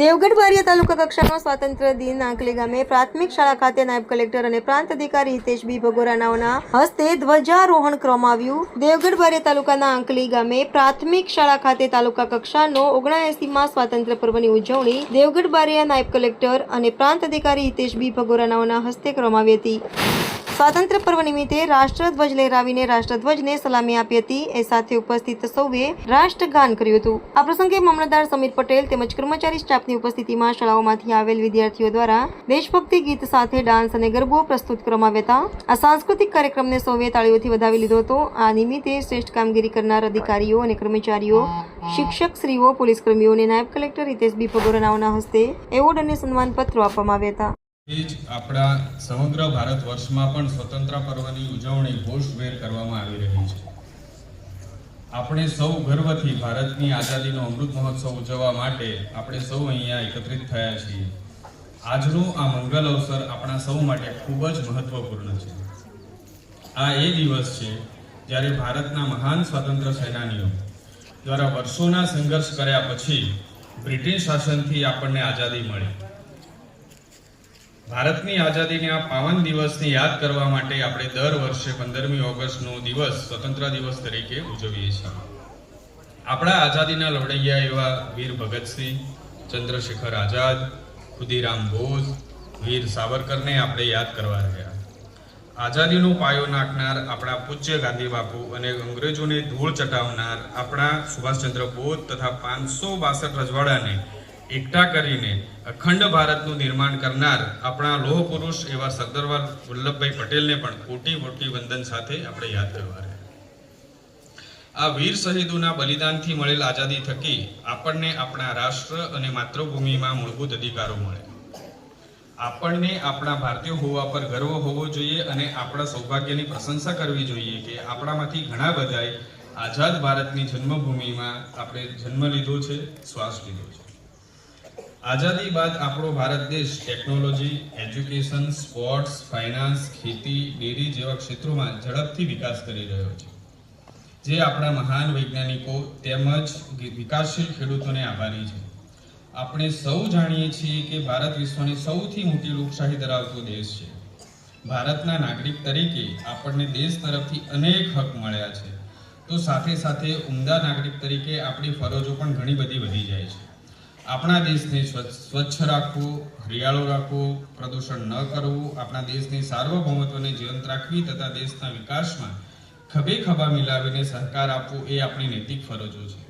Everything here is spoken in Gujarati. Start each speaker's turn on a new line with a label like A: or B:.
A: દેવગઢ બારિયા તાલુકા કક્ષાનો સ્વાતંત્ર્ય દિન આંકલી ગામે પ્રાથમિક શાળા ખાતે નાયબ કલેક્ટર અને પ્રાંત અધિકારી હિતેશ બી ભગોરાનાઓના હસ્તે ધ્વજારોહણ કરવામાં આવ્યું. દેવગઢ બારિયા તાલુકાના આંકલી ગામે પ્રાથમિક શાળા ખાતે તાલુકા કક્ષાનો ઓગણએસીમાં સ્વાતંત્ર્ય પર્વની ઉજવણી દેવગઢ બારિયા નાયબ કલેક્ટર અને પ્રાંત અધિકારી હિતેશ બી ભગોરાનાઓના હસ્તે કરવામાં આવી હતી. સ્વાતંત્ર્ય પર્વ નિમિત્તે રાષ્ટ્રધ્વજ લહેરાવીને રાષ્ટ્રધ્વજને સલામી આપી હતી. એ સાથે ઉપસ્થિત સૌએ રાષ્ટ્રગાન કર્યું હતું. આ પ્રસંગે મામલતદાર સમીર પટેલ તેમજ કર્મચારી સ્ટાફની ઉપસ્થિતિમાં શાળાઓમાંથી આવેલ વિદ્યાર્થીઓ દ્વારા દેશભક્તિ ગીત સાથે ડાન્સ અને ગરબો પ્રસ્તુત કરવામાં આવ્યા હતા. આ સાંસ્કૃતિક કાર્યક્રમને સૌએ તાળીઓથી વધાવી લીધો હતો. આ નિમિત્તે શ્રેષ્ઠ કામગીરી કરનાર અધિકારીઓ અને કર્મચારીઓ શિક્ષક શ્રીઓ પોલીસ કર્મીઓ અને નાયબ કલેક્ટર હિતેશ બી ફગોરનાઓના હસ્તે એવોર્ડ અને સન્માનપત્રો આપવામાં આવ્યા હતા.
B: જ આપણા સમગ્ર ભારત વર્ષમાં પણ સ્વતંત્ર પર્વની ઉજવણી ઘોષભેર કરવામાં આવી રહી છે. આપણે સૌ ગર્વથી ભારતની આઝાદીનો અમૃત મહોત્સવ ઉજવવા માટે આપણે સૌ અહીંયા એકત્રિત થયા છીએ. આજનું આ મંગલ અવસર આપણા સૌ માટે ખૂબ જ મહત્વપૂર્ણ છે. આ એ દિવસ છે જ્યારે ભારતના મહાન સ્વાતંત્ર્ય સેનાનીઓ દ્વારા વર્ષોના સંઘર્ષ કર્યા પછી બ્રિટિશ શાસનથી આપણને આઝાદી મળી. ભારતની આઝાદીના આ પાવન દિવસને યાદ કરવા માટે આપણે દર વર્ષે પંદરમી ઓગસ્ટનો દિવસ સ્વતંત્ર દિવસ તરીકે ઉજવીએ છીએ. આપણા આઝાદીના લડૈયા એવા વીર ભગતસિંહ, ચંદ્રશેખર આઝાદ, ખુદીરામ બોઝ, વીર સાવરકરને આપણે યાદ કરવા રહ્યા આઝાદીનો પાયો નાખનાર આપણા પૂજ્ય ગાંધી બાપુ અને અંગ્રેજોને ધૂળ ચટાવનાર આપણા સુભાષચંદ્ર બોઝ તથા પાંચસો બાસઠ રજવાડાને એકઠા કરીને અખંડ ભારતનું નિર્માણ કરનાર આપણા લોહ પુરુષ એવા સરદાર વલ્લભભાઈ પટેલને પણ કોટી કોટી વંદન સાથે આપણે યાદ કરવા આ વીર શહીદોના બલિદાનથી મળેલ આઝાદી થકી આપણને આપણા રાષ્ટ્ર અને માતૃભૂમિમાં મૂળભૂત અધિકારો મળે. આપણને આપણા ભારતીય હોવા પર ગર્વ હોવો જોઈએ અને આપણા સૌભાગ્યની પ્રશંસા કરવી જોઈએ કે આપણામાંથી ઘણા બધાએ આઝાદ ભારતની જન્મભૂમિમાં આપણે જન્મ લીધો છે, શ્વાસ લીધો છે. આઝાદી બાદ આપણો ભારત દેશ ટેકનોલોજી એજ્યુકેશન સ્પોર્ટ્સ ફાઇનાન્સ ખેતી, ડેરી જેવા ક્ષેત્રોમાં ઝડપથી વિકાસ કરી રહ્યો છે. જે આપણા મહાન વૈજ્ઞાનિકો તેમજ વિકાસશીલ ખેડૂતોને આભારી છે. આપણે સૌ જાણીએ છીએ કે ભારત વિશ્વની સૌથી મોટી લોકશાહી ધરાવતો દેશ છે. ભારતના નાગરિક તરીકે આપણને દેશ તરફથી અનેક હક મળ્યા છે. તો સાથે સાથે ઉમદા નાગરિક તરીકે આપણી ફરજો પણ ઘણી બધી વધી જાય છે. આપણા દેશને સ્વચ્છ રાખવું, હરિયાળો રાખવો, પ્રદૂષણ ન કરવું, આપણા દેશની સાર્વભૌમત્વને જીવંત રાખવી તથા દેશના વિકાસમાં ખભે ખભા મિલાવીને સહકાર આપવો એ આપણી નૈતિક ફરજો છે.